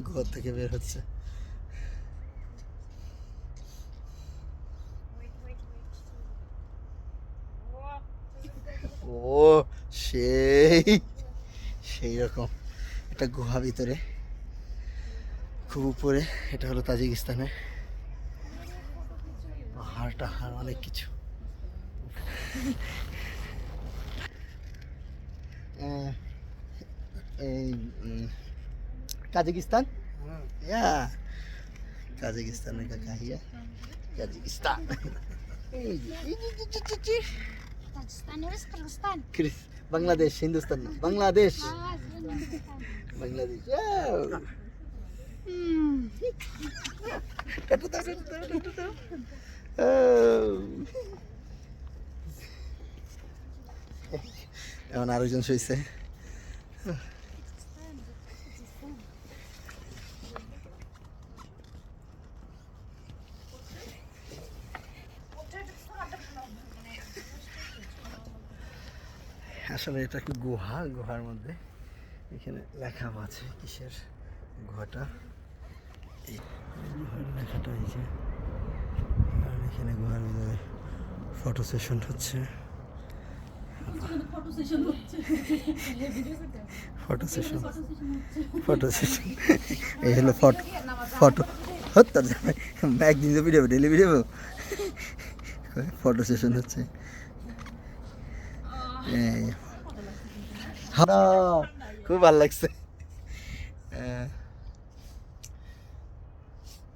ঘর থেকে বের হচ্ছে। ও, সেই সেই রকম। একটা গুহা ভিতরে। খুব উপরে, এটা হলো তাজিকিস্তানে। পাহাড় টাহাড়, অনেক কিছু। এই কাজাকিস্তান ইয়া কাজাকিস্তানের কাকা হিয়া কাজাকিস্তান বাংলাদেশ হিন্দুস্তান না বাংলাদেশ Ah, বাংলাদেশ। এখন আরেকজন শুয়েছে আসলে এটা কি গুহা? গুহার মধ্যে এখানে লেখা আছে কিসের গুহাটা? এই গুহার লেখাটা এই যে। আর এখানে গুহার ভিতরে ফটো সেশন হচ্ছে। ফটো সেশন ফটো সেশন এই হলো ফটো ফটো হত্যা একদিন তো video daily video photo session হচ্ছে। খুব ভালো লাগছে।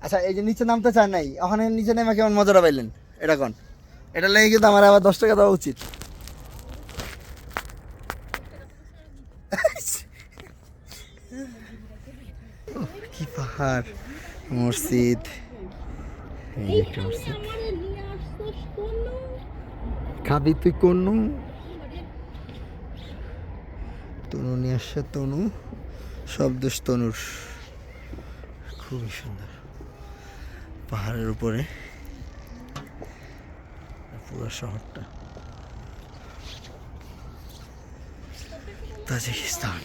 আচ্ছা এই যে নিচে নামতে চান নাই ওখানে নিচে নেমে কেমন মজাটা পাইলেন? এটা কোন? এটা লেগে কিন্তু আমার আবার দশ টাকা দেওয়া উচিত। কি পাহাড় মসজিদ। মসজিদ খাবি তুই কোন তনু নিয়ে আসছে তনু সব দোষ তনুর। খুবই সুন্দর। পাহাড়ের উপরে। পুরো শহরটা। তাজিকিস্তান।